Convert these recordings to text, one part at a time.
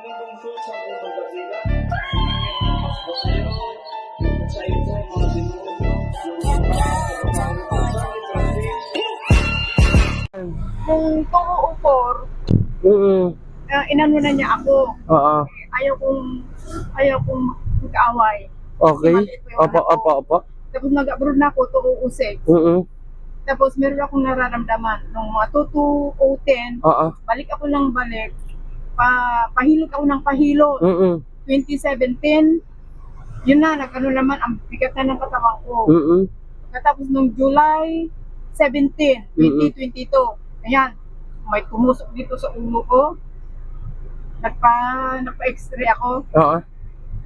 Kung 204, Mm. uh, inano na niya ako. Oo. Ayaw kong, ayaw kong mag-away. Okay. Opo, opo, opo. Tapos nag-abroad na ako, 206. Mm. Tapos meron akong nararamdaman. Nung mga 2210, Oo. balik ako ng balik. Pa, pahilot ako ng pahilot. Mm. 2017, yun na, nag-ano naman, ang bigat na ng katawan ko. Mm. Katapos nung July 17, 2022, ayan, may tumusok dito sa ulo ko. Nagpa, nagpa-x-ray ako, Oo.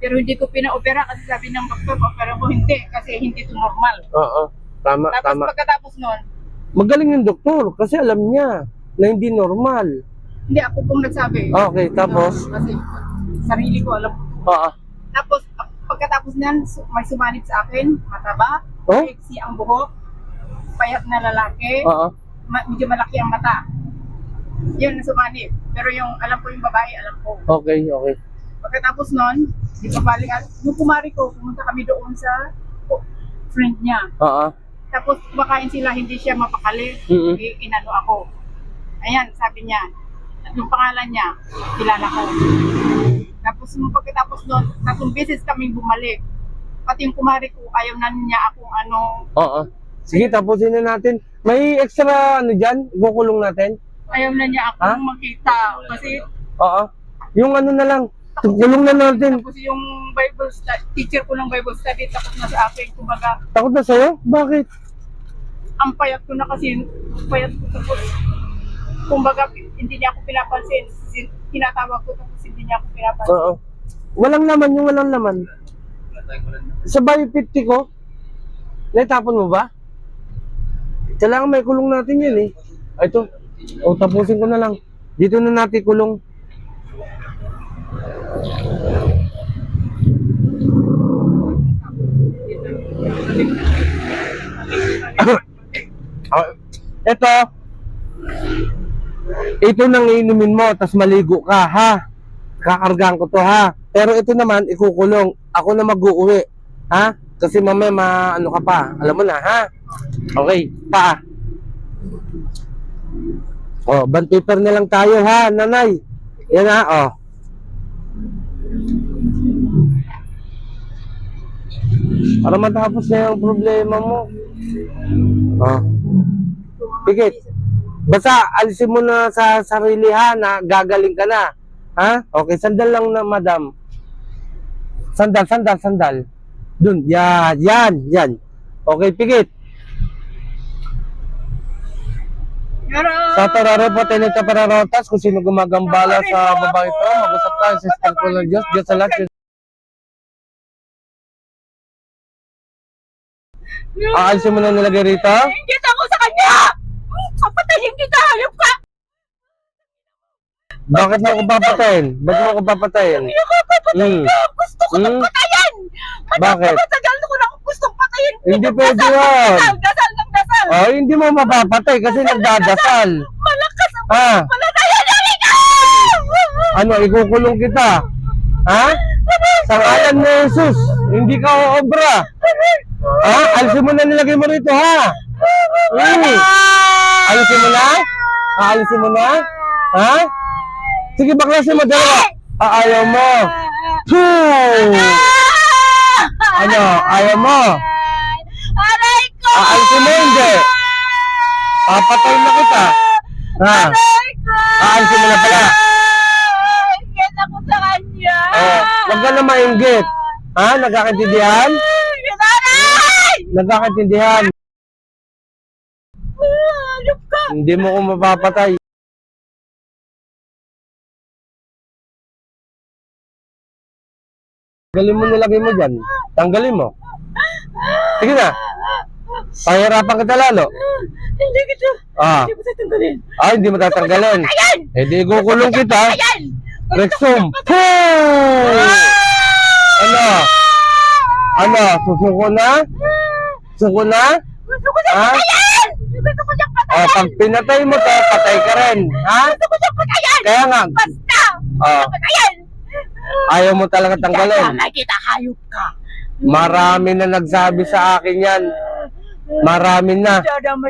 pero hindi ko pina-opera kasi sabi ng doktor, opera mo hindi, kasi hindi ito normal. Oo. Tama, Tapos tama. pagkatapos nun, Magaling yung doktor kasi alam niya na hindi normal. Hindi ako pong nagsabi. Okay, tapos? Kasi sarili ko alam. Oo. Tapos pag- pagkatapos niyan, su- may sumanib sa akin, mataba, Oh? sexy ang buhok, payat na lalaki, Oo. ma- medyo malaki ang mata. Yun, sumanib. Pero yung alam ko yung babae, alam ko. Okay, okay. Pagkatapos nun, di pa balik. Yung kumari ko, pumunta kami doon sa friend niya. Oo. Tapos kumakain sila, hindi siya mapakali. Mm-mm. Eh, inano ako. Ayan, sabi niya. Yung pangalan niya, kilala ko. Tapos nung pagkatapos nun, tatlong beses kaming bumalik. Pati yung kumari ko, ayaw na niya akong ano. Oo. Sige, tapusin na natin. May extra ano dyan? Kukulong natin? Ayaw na niya akong makita. Kasi Oo. Yung ano na lang. Kulong na natin. Tapos yung Bible study, teacher ko ng Bible study, tapos na sa akin, kumbaga, Takot na sa'yo? Bakit? ang payat ko na kasi, payat ko tapos, kumbaga, hindi niya ako pinapansin. Sin- Tinatawag ko tapos hindi niya ako pinapansin. Oo. Walang laman yung walang laman. Sa 50 ko, naitapon mo ba? Kailangan may kulong natin yun eh. Ay, ito. O, tapusin ko na lang. Dito na natin kulong. Ah, ito. Ito nang inumin mo, tas maligo ka, ha? Kakargaan ko to, ha? Pero ito naman, ikukulong. Ako na mag-uuwi, ha? Kasi mamaya ma, ano ka pa, alam mo na, ha? Okay, pa. Oh, bond paper na lang tayo, ha, nanay? Yan, ha, oh. Para matapos na yung problema mo. Oh. Pigit. Basta alisin mo na sa sarili ha na gagaling ka na. Ha? Okay, sandal lang na madam. Sandal, sandal, sandal. Dun, yan, yan, yan. Okay, pigit. Pero, Sa tararo po tayo nito para rotas kung sino gumagambala sa babae ito. Mag-usap tayo sa Sister ko ng Diyos. Diyos sa lahat. Aalisin mo na nilagay rito? Ingit ako sa kanya! Papatayin kita, hayop ka! Bakit mo ako papatayin? Bakit mo ako papatayin? Hindi ako papatayin Hmm. ka! Gusto ko nang patayin! Bakit? Matagal ko na gustong patayin! Hindi pwede yan. Dasal, dasal ng dasal! Oh, hindi mo mapapatay kasi nagdadasal. Malakas ang Ah, palatayan namin ka! ano, ikukulong kita. Ha? Sa ngalan ni Jesus, hindi ka oobra. Ha? Alisin mo na nilagay mo rito, ha? Hmm. Alisin mo na? Aalisin mo na? Ha? Sige, baklasin mo dalawa. Ah, ayaw mo. Phew! Ano, ayaw mo? Aray ko! Aalisin mo hindi. Papatay na kita. Ha? Aray ko! Aalisin mo na pala. Ingit ako sa kanya! Oh, wag ka na mainggit. Ha? Nagkakaintindihan? Aray! Nagkakaintindihan. Hayop ka! Hindi mo ko mapapatay. Tanggalin mo nilagay mo dyan. Tanggalin mo. Sige na. Pahirapan kita lalo. Hindi kita! Ah, Hindi ko tatanggalin! ah hindi mo tatanggalin. Ayan! Eh di kukulong kita. Ayan! Rexum. Ano? Ano? Susuko na? Suko na? Gusto ko siyang Ha? patayin! Gusto ko siyang patayin! Oh, pag pinatay mo to, patay ka rin. Ha? Gusto ko siyang patayin! Kaya nga, Basta! Ah. Patayin! Ayaw mo talaga tanggalin. Damay kita, hayop ka. Marami na nagsabi sa akin yan. Marami na.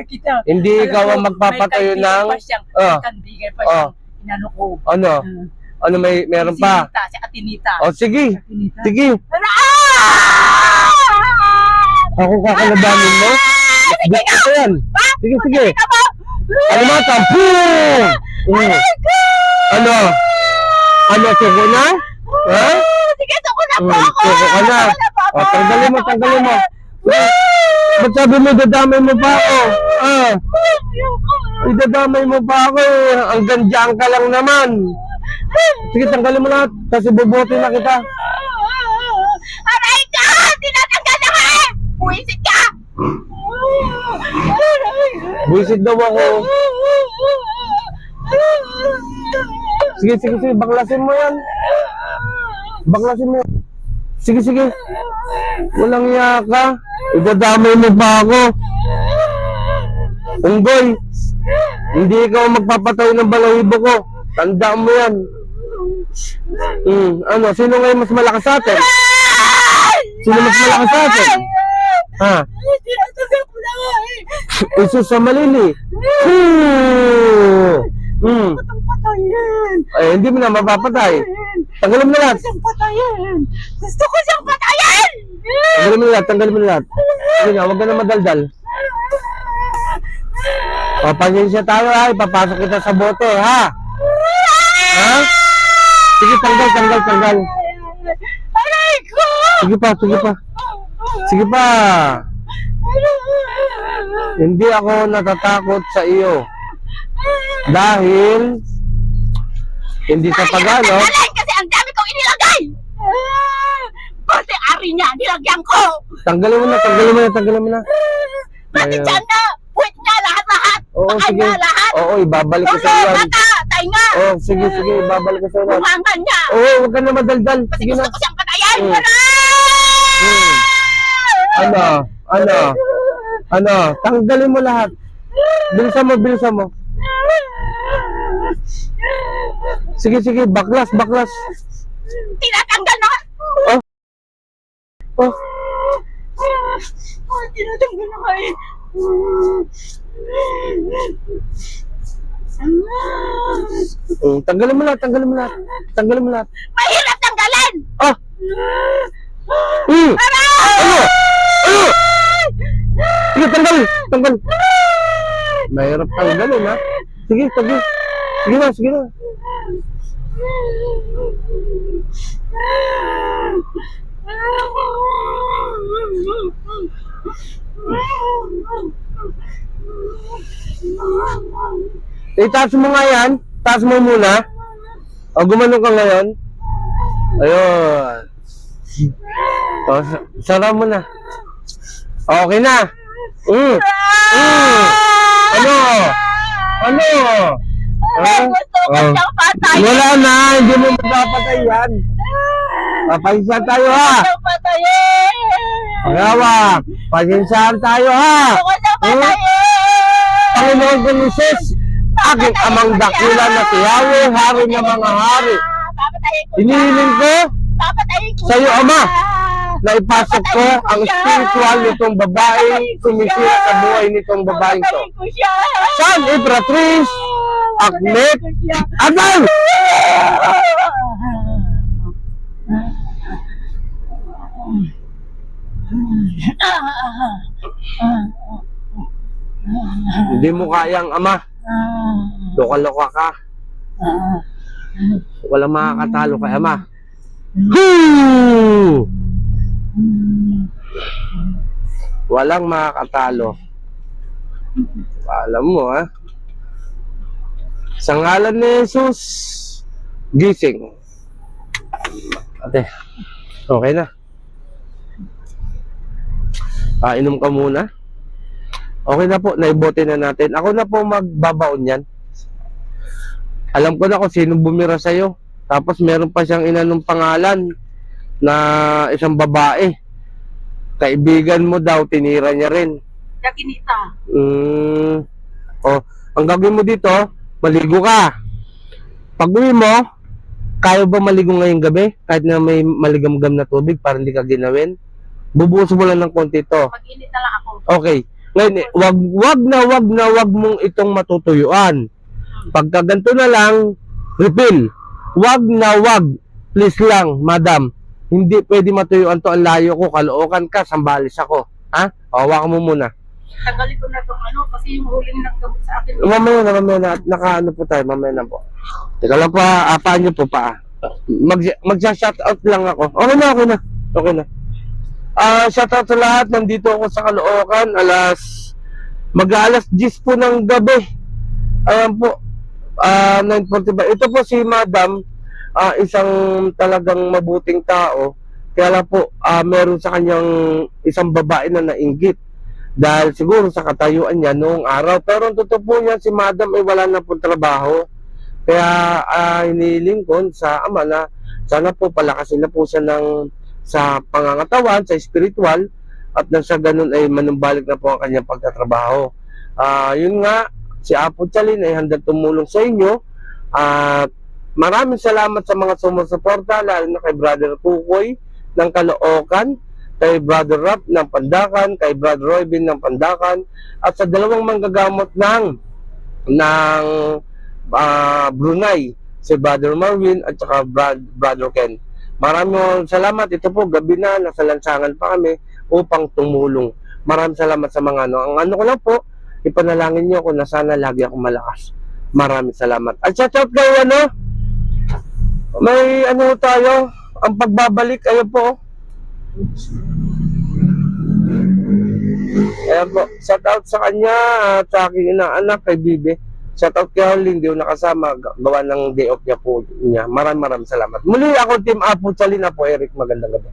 Kita. Hindi ikaw ang magpapatayo may kaibigan ng... pa siyang, Oh. kaibigan pa siyang Oh. inano ko. Ano? Ano may meron si pa? Nita, si Atinita. O sige. Atinita. Sige. Ah! Ako kakalabanin mo. Sige ito yan. Sige, sige. Mo? Tampu! Mm. Ano? Ano? Suko na? Ha? Sige, suko na po Mm, ako. suko ka na. O, ako. tanggalin mo, tanggalin mo. Ba't sabi mo, dadamay mo pa ako? Ah, idadamay mo pa ako eh. Ang gandyang ka lang naman. Sige, tanggalin mo lahat. Kasi bubuti na kita. Aray ka! Tinatanggal na ka eh! Puwisit ka! Buisit daw ako. Sige, sige, sige. Baklasin mo yan. Baklasin mo. Sige, sige. Walang iya ka. Idadamay mo pa ako. Unggoy, hindi ikaw magpapatay ng balahibo ko. Tandaan mo yan. Hmm, ano, sino ngayon mas malakas sa atin? Sino mas malakas sa atin? Ha? Nga! Isus sa malili. Hmm. Patayin! Eh, hindi mo na mapapatay. Tanggalin mo lahat. Siyang patayin! Gusto ko siyang patayin! Tanggalin mo lahat. Tanggalin mo lahat. Sige na, huwag ka na madaldal. Papasensya tayo ha. Ipapasok kita sa bote ha. Ha? Sige, tanggal, tanggal, tanggal. Aray ko! Sige pa, sige pa. Sige pa. Hindi ako natatakot sa iyo. Dahil hindi sa pagano. Tanggalin kasi ang dami kong inilagay! Pati ari niya, nilagyan ko! Tanggalin mo na, tanggalin mo na, tanggalin mo na. Pati dyan na! Puwit niya, lahat-lahat! Oo, Pakay sige. niya, lahat! Oo, ibabalik ko sa iyo. yan. mata, tainga! Oo, sige, sige, ibabalik ko sa iyo. Bunganga niya! Oo, huwag ka na madaldal. Kasi Sige gusto na. ko siyang patayin! Mm. Aray! Hmm. Ano? Ano? Ano? Tanggalin mo lahat. Bilisan mo, bilisan mo. Sige, sige, baklas, baklas. Tinatanggal na! Oh. Oh, Ay, tinatanggal na kayo. oh, tanggalin mo lahat, tanggalin mo lahat. Tanggalin mo lahat. Mahirap tanggalin! Ah! Hmm. Ano? Sige, tanggal, tanggal. Mahirap tanggalin, ha? Sige, sige. Sige na, sige na. Eh, taas mo nga yan. Taas mo muna. O, gumano ka ngayon. Ayun. O, sa- sara mo na. Okay na. Mm. Mm. Ano? Ano? Ay, gusto ko Oh. siyang patayin! Wala na. Hindi mo magpapatay yan. Papaysa tayo ha. Siyang patayin! Pagawa. Pasensyahan tayo ha. Gusto ko siyang Hmm? patayin! Panginoon ko ni. Aking amang dakila na si Yahweh, hari ng mga hari. Papatayin ko! Inihiling ko Papatayin ko Sa'yo, siya! Ama. na ipasok ko ang spiritual nitong babae sumisira sa buhay nitong babaeng to. Papatayin ko siya! San Ibratriz, Agnet, Papatayin ko siya! Agal! Hindi mo kayang ama. Loka-loka ka. Walang makakatalo kay ama. Hmm! Walang makakatalo. Alam mo ha. Sa ngalan ni Jesus, gising. Ate, okay na. Ah, inom ka muna. Okay na po, naibote na natin. Ako na po magbabaon yan. Alam ko na kung sino bumira sa'yo. Tapos meron pa siyang inanong pangalan na isang babae. Kaibigan mo daw, tinira niya rin. Yakinita. Mm. Oh, ang gagawin mo dito, maligo ka. Pag uwi mo, kaya ba maligo ngayong gabi? Kahit na may maligamgam na tubig para hindi ka ginawin? Bubuhos mo lang ng konti to. Pag-init na lang ako. Okay. Ngayon, eh, wag, wag na wag na wag mong itong matutuyuan. Pagka ganito na lang, refill. Wag na wag. Please lang, madam. Hindi pwede matuyuan to. Ang layo ko. Kalookan ka. Sambalis ako. Ha? O, hawakan mo muna. Tagalin ko na itong ano kasi yung huling naggamot sa akin. Mamaya na, mamaya na. Naka ano po tayo. Mamaya na po. Teka lang pa. Apaan niyo po pa. Mag, Magsa-shoutout lang ako. Okay na, okay na. Okay na. Ah, shoutout sa lahat. Nandito ako sa Caloocan. Alas, mag-alas 10 po ng gabi. Ayan po. Ah, 9.45. Ito po si Madam. Ah, isang talagang mabuting tao. Kaya lang po, ah, meron sa kanyang isang babae na nainggit. Dahil siguro sa katayuan niya noong araw. Pero ang totoo po niya, si Madam ay wala na po trabaho. Kaya ah, hinihiling ko sa ama na sana po palakasin na po siya ng sa pangangatawan, sa spiritual, at nang sa ganun ay manumbalik na po ang kanyang pagtatrabaho. Ah, yun nga, si Apo Chalin ay handang tumulong sa inyo. At maraming salamat sa mga sumusuporta, lalo na kay Brother Kukoy ng Caloocan, kay Brother Rap ng Pandakan, kay Brother Roybin ng Pandakan, at sa dalawang manggagamot ng ng ah, Brunei, si Brother Marvin at saka Brad, Brother Ken. Maraming salamat. Ito po, gabi na, nasa lansangan pa kami upang tumulong. Maraming salamat sa mga ano. Ang ano ko lang po, ipanalangin niyo ako na sana lagi ako malakas. Maraming salamat. At shout out kayo ano, may ano tayo, ang pagbabalik, ayun po. Ayan po, shout out sa kanya at sa aking inaanak kay Bibi. Shout out kay Harley, hindi ko nakasama, gawa ng day off niya po niya. Maraming maraming salamat. Muli ako, Team Apo Chalina po, Eric, magandang gabi.